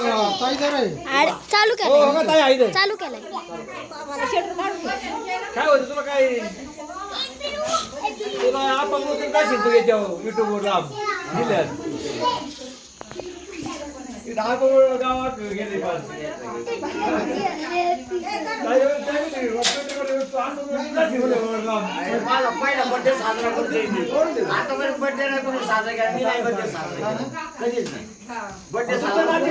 आड- चालू हो केलंय ताई आहे इथं? चालू केलंय. काय होतं तुला काय? तुला आपण काय शिकतो याच्यावर? युट्यूबवर लाभ जिल्ह्यात इथं आपण गावात गेले पाच काय होतं काय माहिती, माझा पहिला बर्थडे साजरा करतोय आतापर्यंत बर्थडे नाही कोणी साजरा केला मी नाही बर्थडे साजरा केला कधीच नाही बर्थडे साजरा नाती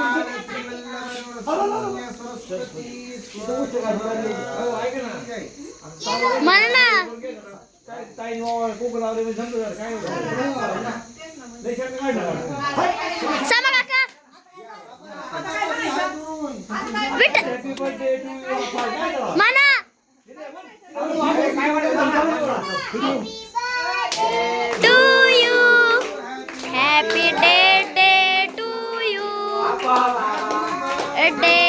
मला ना काय कोकणावर समजा काय समा काका मना to you. Happy day day to you day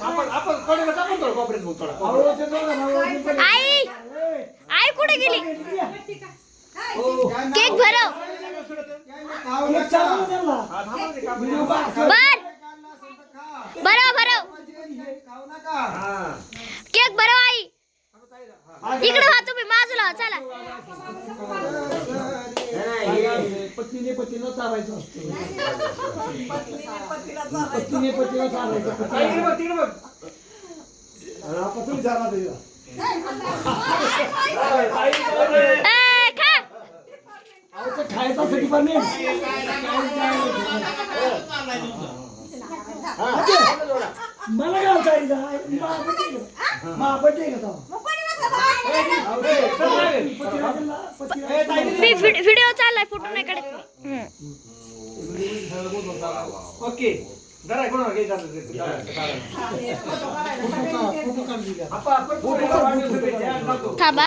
आपण आपण कडे टाकून थोडं. कोपऱ्यात भाऊ थोडा. आई आई कुठे गेली? केक भरव. खाऊ नका. हा, थांबा ते कापड. बर. भरव भरव. खाऊ नका. हा. केक भरव आई. इकडे पत्नीने पतीला चालायचं असतं. पत्नीने पतीला चालायचं. ताई, तिकडे बघ, तिकडे बघ. आपण तुम्ही चाला तिला ताई, तिकडे बघ. ए, खा. अहो ते खायच्यासाठी पण नाही? मला काय चालायचं. मा बड्डे घेतो ए, ताई, मी व्हिडिओ चाललाय फोटो नाही काढत हम्म. ओके जरा कोणाला काही झालं ते. फोटो काढ दिला. आपण आपण फोटो काढून शुभेच्छा. टाकतो. थांबा